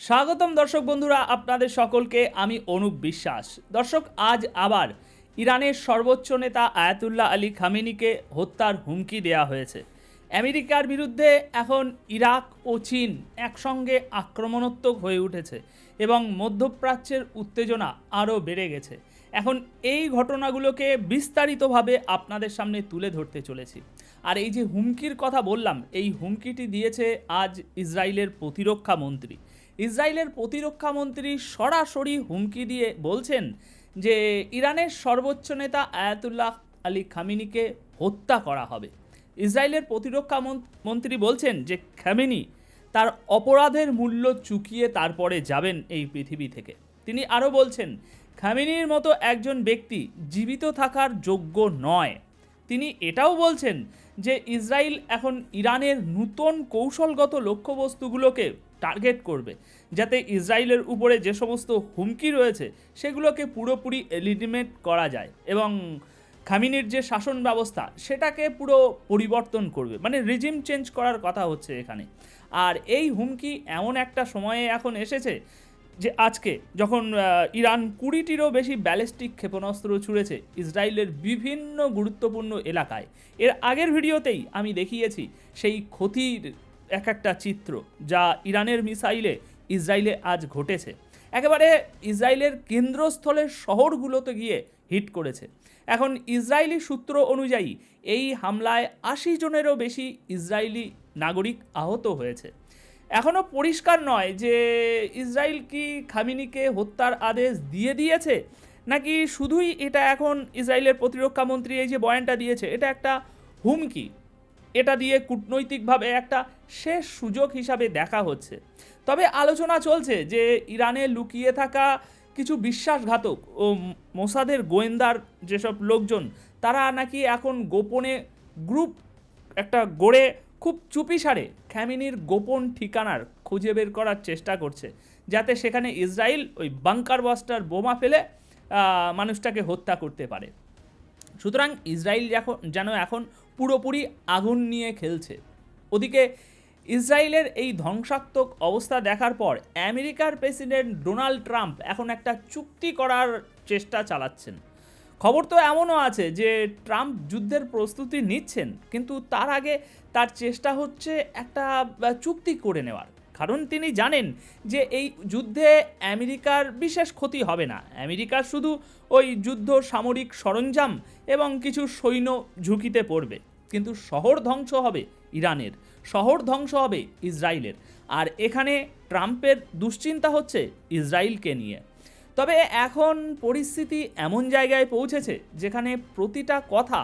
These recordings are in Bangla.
স্বাগতম দর্শক বন্ধুরা, আপনাদের সকলকে আমি অনুপ বিশ্বাস। দর্শক, আজ আবার ইরানের সর্বোচ্চ নেতা আয়াতুল্লাহ আলী খামেনিকে হত্যার হুমকি দেয়া হয়েছে। আমেরিকার বিরুদ্ধে এখন ইরাক ও চীন একসঙ্গে আক্রমণাত্মক হয়ে উঠেছে এবং মধ্যপ্রাচ্যের উত্তেজনা আরও বেড়ে গেছে। এখন এই ঘটনাগুলোকে বিস্তারিতভাবে আপনাদের সামনে তুলে ধরতে চলেছি। আর এই যে হুমকির কথা বললাম, এই হুমকিটি দিয়েছে আজ ইসরায়েলের প্রতিরক্ষা মন্ত্রী। ইসরায়েলের প্রতিরক্ষা মন্ত্রী সরাসরি হুমকি দিয়ে বলছেন যে ইরানের সর্বোচ্চ নেতা আয়াতুল্লাহ আলী খামিনিকে হত্যা করা হবে। ইসরায়েলের প্রতিরক্ষা মন- মন্ত্রী বলছেন যে খামেনি তার অপরাধের মূল্য চুকিয়ে তারপরে যাবেন এই পৃথিবী থেকে। তিনি আরও বলছেন, খামেনির মতো একজন ব্যক্তি জীবিত থাকার যোগ্য নয়। তিনি এটাও বলছেন যে ইসরায়েল এখন ইরানের নূতন কৌশলগত লক্ষ্যবস্তুগুলোকে টার্গেট করবে, যাতে ইসরায়েলের উপরে যে সমস্ত হুমকি রয়েছে, সেগুলোকে পুরোপুরি এলিমিনেট করা যায় এবং খামিনির যে শাসন ব্যবস্থা, সেটাকে পুরো পরিবর্তন করবে। মানে রিজিম চেঞ্জ করার কথা হচ্ছে এখানে। আর এই হুমকি এমন একটা সময়ে এখন এসেছে যে আজকে যখন ইরান কুড়িটিরও বেশি ব্যালিস্টিক ক্ষেপণাস্ত্র ছুড়েছে ইসরায়েলের বিভিন্ন গুরুত্বপূর্ণ এলাকায়। এর আগের ভিডিওতেই আমি দেখিয়েছি সেই ক্ষতির এক একটা চিত্র যা ইরানের মিসাইলে ইসরায়েলে আজ ঘটেছে। একেবারে ইসরায়েলের কেন্দ্রস্থলের শহরগুলোতে গিয়ে হিট করেছে। এখন ইসরায়েলি সূত্র অনুযায়ী এই হামলায় আশি জনেরও বেশি ইসরায়েলি নাগরিক আহত হয়েছে। এখনও পরিষ্কার নয় যে ইসরায়েল কি খামিনিকে হত্যার আদেশ দিয়ে দিয়েছে, নাকি শুধুই এটা এখন ইসরায়েলের প্রতিরক্ষা মন্ত্রী এই যে বয়ানটা দিয়েছে, এটা একটা হুমকি। এটা দিয়ে কূটনৈতিকভাবে একটা শেষ সুযোগ হিসাবে দেখা হচ্ছে। তবে আলোচনা চলছে যে ইরানে লুকিয়ে থাকা কিছু বিশ্বাসঘাতক ও মোসাদের গোয়েন্দার যেসব লোকজন, তারা নাকি এখন গোপনে গ্রুপ একটা গড়ে খুব চুপিসারে খ্যামিনির গোপন ঠিকানার খুঁজে বের করার চেষ্টা করছে, যাতে সেখানে ইসরায়েল ওই বাংকার বাস্টার বোমা ফেলে মানুষটাকে হত্যা করতে পারে। সুতরাং ইসরায়েল এখন যেন এখন পুরোপুরি আগুন নিয়ে খেলছে। ওদিকে ইসরায়েলের এই ধ্বংসাত্মক অবস্থা দেখার পর আমেরিকার প্রেসিডেন্ট ডোনাল্ড ট্রাম্প এখন একটা চুক্তি করার চেষ্টা চালাচ্ছেন। খবর তো এমনও আছে যে ট্রাম্প যুদ্ধের প্রস্তুতি নিচ্ছেন, কিন্তু তার আগে তার চেষ্টা হচ্ছে একটা চুক্তি করে নেওয়ার। কারণ তিনি জানেন যে এই যুদ্ধে আমেরিকার বিশেষ ক্ষতি হবে না। আমেরিকার শুধু ওই যুদ্ধ সামরিক সরঞ্জাম এবং কিছু সৈন্য ঝুঁকিতে পড়বে। কিন্তু শহর ধ্বংস হবে ইরানের, শহর ধ্বংস হবে ইসরায়েলের। আর এখানে ট্রাম্পের দুশ্চিন্তা হচ্ছে ইসরায়েলকে নিয়ে। তবে এখন পরিস্থিতি এমন জায়গায় পৌঁছেছে যেখানে প্রতিটা কথা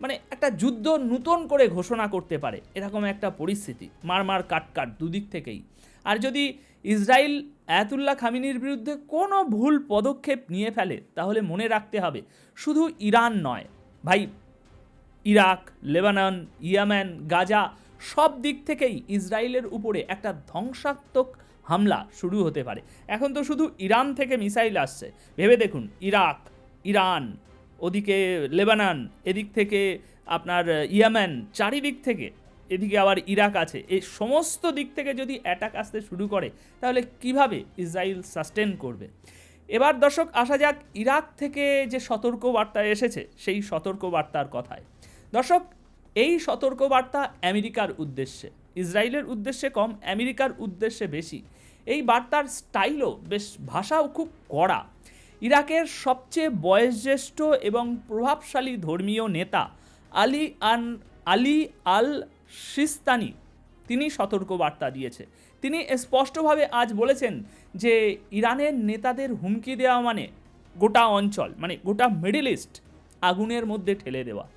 মানে একটা যুদ্ধ নূতন করে ঘোষণা করতে পারে, এরকম একটা পরিস্থিতি, মার মার কাট কাট দুদিক থেকেই। আর যদি ইসরায়েল আয়াতুল্লাহ খামিনির বিরুদ্ধে কোনো ভুল পদক্ষেপ নিয়ে ফেলে, তাহলে মনে রাখতে হবে, শুধু ইরান নয়, ভাই, ইরাক, লেবানন, ইয়েমেন, গাজা, সব দিক থেকেই ইসরায়েলের উপরে একটা ধ্বংসাত্মক হামলা শুরু হতে পারে। এখন তো শুধু ইরান থেকে মিসাইল আসছে। ভেবে দেখুন, ইরাক, ইরান ওদিকে লেবানান, এদিক থেকে আপনার ইয়েমেন, চারিদিক থেকে, এদিকে আবার ইরাক আছে। এই সমস্ত দিক থেকে যদি অ্যাটাক আসতে শুরু করে, তাহলে কীভাবে ইসরায়েল সাস্টেন করবে? এবার দর্শক, আসা যাক ইরাক থেকে যে সতর্কবার্তা এসেছে, সেই সতর্কবার্তার কথায়। দর্শক, এই সতর্কবার্তা আমেরিকার উদ্দেশ্যে ইসরায়েলের উদ্দেশ্যে কম, আমেরিকার উদ্দেশ্যে বেশি। এই বার্তার স্টাইলও বেশ ভাষাও খুব কড়া। ইরাকের সবচেয়ে বয়োজ্যেষ্ঠ এবং প্রভাবশালী ধর্মীয় নেতা আলী আন, আলী আল সিস্তানি তিনি সতর্কবার্তা দিয়েছে। তিনি স্পষ্টভাবে আজ বলেছেন যে, ইরানের নেতাদের হুমকি দেওয়া মানে গোটা অঞ্চল মানে গোটা মিডিল ইস্ট আগুনের মধ্যে ঠেলে দেওয়া।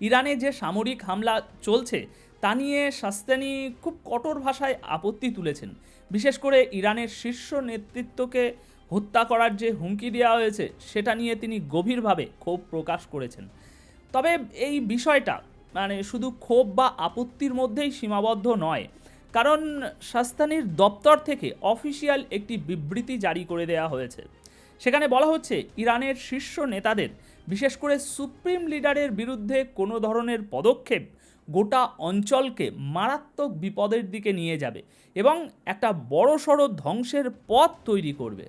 ইরানে যে সামরিক হামলা চলছে, তা নিয়ে সাস্তানি খুব কঠোর ভাষায় আপত্তি তুলেছেন। বিশেষ করে ইরানের শীর্ষ নেতৃত্বকে হত্যা করার যে হুমকি দেওয়া হয়েছে, সেটা নিয়ে তিনি গভীরভাবে ক্ষোভ প্রকাশ করেছেন। তবে এই বিষয়টা মানে শুধু ক্ষোভ বা আপত্তির মধ্যেই সীমাবদ্ধ নয়, কারণ সাস্তানির দপ্তর থেকে অফিসিয়াল একটি বিবৃতি জারি করে দেওয়া হয়েছে। সেখানে বলা হচ্ছে, ইরানের শীর্ষ নেতাদের, বিশেষ করে সুপ্রিম লিডারের বিরুদ্ধে কোনো ধরনের পদক্ষেপ গোটা অঞ্চলকে মারাত্মক বিপদের দিকে নিয়ে যাবে এবং একটা বড়সড় ধ্বংসের পথ তৈরি করবে।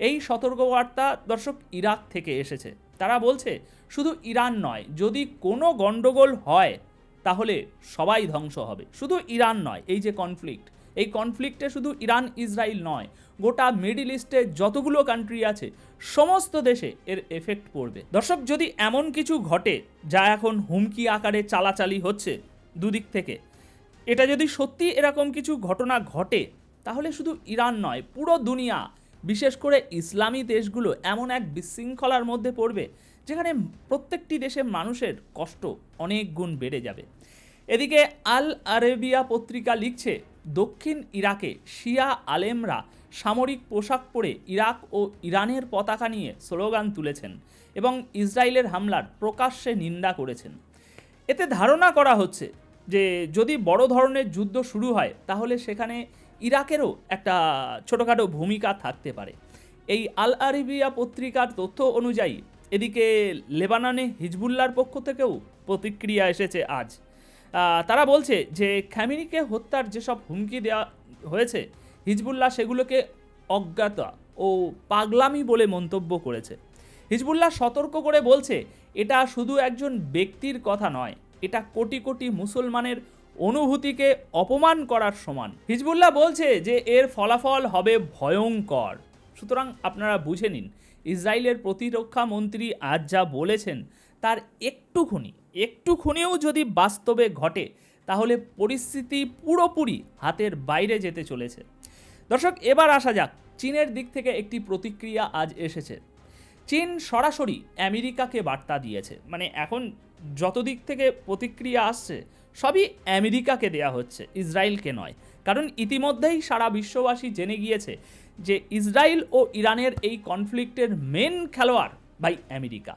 এই সতর্কবার্তা দর্শক ইরাক থেকে এসেছে। তারা বলছে, শুধু ইরান নয়, যদি কোনো গণ্ডগোল হয়, তাহলে সবাই ধ্বংস হবে। শুধু ইরান নয়, এই যে কনফ্লিক্ট এই কনফ্লিক্টে শুধু ইরান ইসরায়েল নয়, গোটা মিডিল ইস্টে যতগুলো কান্ট্রি আছে, সমস্ত দেশে এর এফেক্ট পড়বে। দর্শক, যদি এমন কিছু ঘটে, যা এখন হুমকি আকারে চালাচালি হচ্ছে দুদিক থেকে, এটা যদি সত্যি এরকম কিছু ঘটনা ঘটে, তাহলে শুধু ইরান নয়, পুরো দুনিয়া বিশেষ করে ইসলামী দেশগুলো এমন এক বিশৃঙ্খলার মধ্যে পড়বে, যেখানে প্রত্যেকটি দেশে মানুষের কষ্ট অনেক গুণ বেড়ে যাবে। এদিকে আল আরেবিয়া পত্রিকা লিখছে, দক্ষিণ ইরাকে শিয়া আলেমরা সামরিক পোশাক পরে ইরাক ও ইরানের পতাকা নিয়ে স্লোগান তুলেছেন এবং ইসরায়েলের হামলার প্রকাশ্যে নিন্দা করেছেন। এতে ধারণা করা হচ্ছে যে, যদি বড় ধরনের যুদ্ধ শুরু হয়, তাহলে সেখানে ইরাকেরও একটা ছোটোখাটো ভূমিকা থাকতে পারে। এই আল আরেবিয়া পত্রিকার তথ্য অনুযায়ী, এদিকে লেবাননে হিজবুল্লার পক্ষ থেকেও প্রতিক্রিয়া এসেছে আজ। তারা বলছে যে খ্যামিনিকে হত্যার যেসব হুমকি দেওয়া হয়েছে, হিজবুল্লাহ সেগুলোকে অজ্ঞাতা ও পাগলামি বলে মন্তব্য করেছে। হিজবুল্লাহ সতর্ক করে বলছে, এটা শুধু একজন ব্যক্তির কথা নয়, এটা কোটি কোটি মুসলমানের অনুভূতিকে অপমান করার সমান। হিজবুল্লাহ বলছে যে এর ফলাফল হবে ভয়ঙ্কর। সুতরাং আপনারা বুঝে নিন, ইসরায়েলের প্রতিরক্ষা মন্ত্রী আজ যা বলেছেন তার একটুখানি, একটুখানিও যদি বাস্তবে ঘটে, তাহলে পরিস্থিতি পুরোপুরি হাতের বাইরে যেতে চলেছে। দর্শক, এবার আসা যাক, চীনের দিক থেকে একটি প্রতিক্রিয়া আজ এসেছে। চীন সরাসরি আমেরিকাকে বার্তা দিয়েছে। মানে এখন যত দিক থেকে প্রতিক্রিয়া আসছে সবই আমেরিকাকে দেয়া হচ্ছে, ইসরায়েলকে নয়। কারণ ইতিমধ্যেই সারা বিশ্ববাসী জেনে গিয়েছে যে ইসরায়েল ও ইরানের এই কনফ্লিক্টের মেন খেলোয়াড় ভাই আমেরিকা।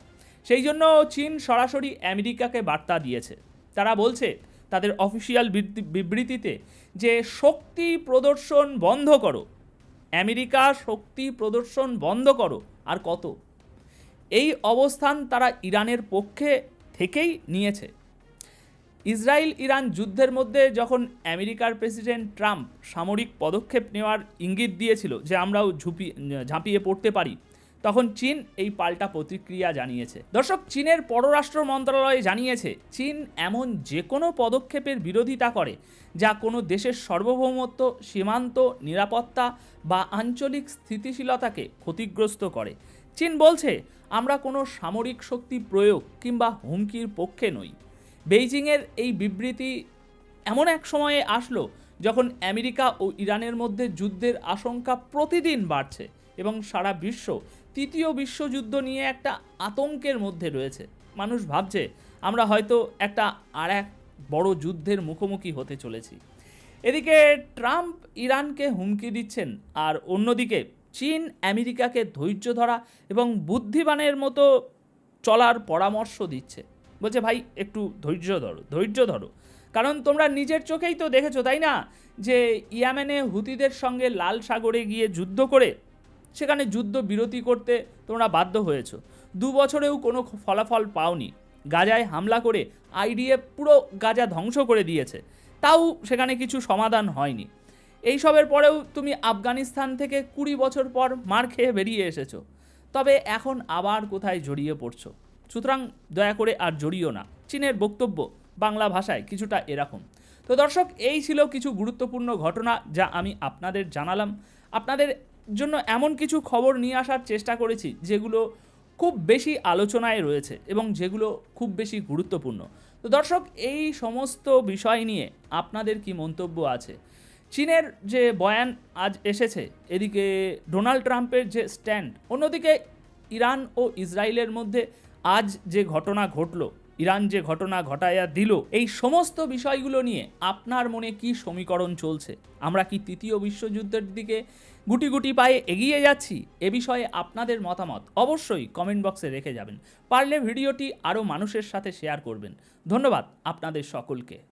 সেই জন্য চীন সরাসরি আমেরিকাকে বার্তা দিয়েছে। তারা বলছে, তাদের অফিসিয়াল বিবৃতিতে যে শক্তি প্রদর্শন বন্ধ করো, আমেরিকা শক্তি প্রদর্শন বন্ধ করো, আর কত? এই অবস্থান তারা ইরানের পক্ষে থেকেই নিয়েছে। ইসরায়েল ইরান যুদ্ধের মধ্যে যখন আমেরিকার প্রেসিডেন্ট ট্রাম্প সামরিক পদক্ষেপ নেওয়ার ইঙ্গিত দিয়েছিল যে আমরাও ঝুঁপি ঝাঁপিয়ে পড়তে পারি, তখন চীন এই পাল্টা প্রতিক্রিয়া জানিয়েছে। দর্শক, চীনের পররাষ্ট্র মন্ত্রণালয় জানিয়েছে, চীন এমন যে কোনো পদক্ষেপের বিরোধিতা করে যা কোনো দেশের সার্বভৌমত্ব, সীমান্ত, নিরাপত্তা বা আঞ্চলিক স্থিতিশীলতাকে ক্ষতিগ্রস্ত করে। চীন বলছে, আমরা কোনো সামরিক শক্তি প্রয়োগ কিংবা হুমকির পক্ষে নই। বেইজিংয়ের এই বিবৃতি এমন এক সময়ে আসলো যখন আমেরিকা ও ইরানের মধ্যে যুদ্ধের আশঙ্কা প্রতিদিন বাড়ছে এবং সারা বিশ্ব তৃতীয় বিশ্বযুদ্ধ নিয়ে একটা আতঙ্কের মধ্যে রয়েছে। মানুষ ভাবছে, আমরা হয়তো একটা আর এক বড় যুদ্ধের মুখোমুখি হতে চলেছি। এদিকে ট্রাম্প ইরানকে হুমকি দিচ্ছেন আর অন্যদিকে চীন আমেরিকাকে ধৈর্য ধরা এবং বুদ্ধিমানের মতো চলার পরামর্শ দিচ্ছে। বলছে, ভাই, একটু ধৈর্য ধরো ধৈর্য ধরো। কারণ তোমরা নিজের চোখেই তো দেখেছ, তাই না? যে ইয়ামেনে হুতিদের সঙ্গে লাল সাগরে গিয়ে যুদ্ধ করে, সেখানে যুদ্ধ বিরতি করতে তোমরা বাধ্য হয়েছ। দু বছরেও কোনো ফলাফল পাওনি। গাজায় হামলা করে আইডিএফ পুরো গাজা ধ্বংস করে দিয়েছে। তাও সেখানে কিছু সমাধান হয়নি। এইসবের পরেও তুমি আফগানিস্তান থেকে কুড়ি বছর পর মার খেয়ে বেরিয়ে এসেছ। তবে এখন আবার কোথায় জড়িয়ে পড়ছো? সুতরাং দয়া করে আর জড়িও না। চীনের বক্তব্য বাংলা ভাষায় কিছুটা এরকম তো দর্শক, এই ছিল কিছু গুরুত্বপূর্ণ ঘটনা যা আমি আপনাদের জানালাম। আপনাদের জন্য এমন কিছু খবর নিয়ে আসার চেষ্টা করেছি যেগুলো খুব বেশি আলোচনায় রয়েছে এবং যেগুলো খুব বেশি গুরুত্বপূর্ণ। তো দর্শক, এই সমস্ত বিষয় নিয়ে আপনাদের কি মন্তব্য আছে? চীনের যে বয়ান আজ এসেছে, এদিকে ডোনাল্ড ট্রাম্পের যে স্ট্যান্ড, অন্যদিকে ইরান ও ইসরায়েলের মধ্যে আজ যে ঘটনা ঘটল, ইরান যে ঘটনা ঘটাইয়া দিল, এই সমস্ত বিষয়গুলো নিয়ে আপনার মনে কি সমীকরণ চলছে? আমরা কি তৃতীয় বিশ্বযুদ্ধের দিকে গুটি গুটি পায়ে এগিয়ে যাচ্ছি? এ বিষয়ে আপনাদের মতামত অবশ্যই কমেন্ট বক্সে রেখে যাবেন। পারলে ভিডিওটি আরও মানুষের সাথে শেয়ার করবেন। ধন্যবাদ আপনাদের সকলকে।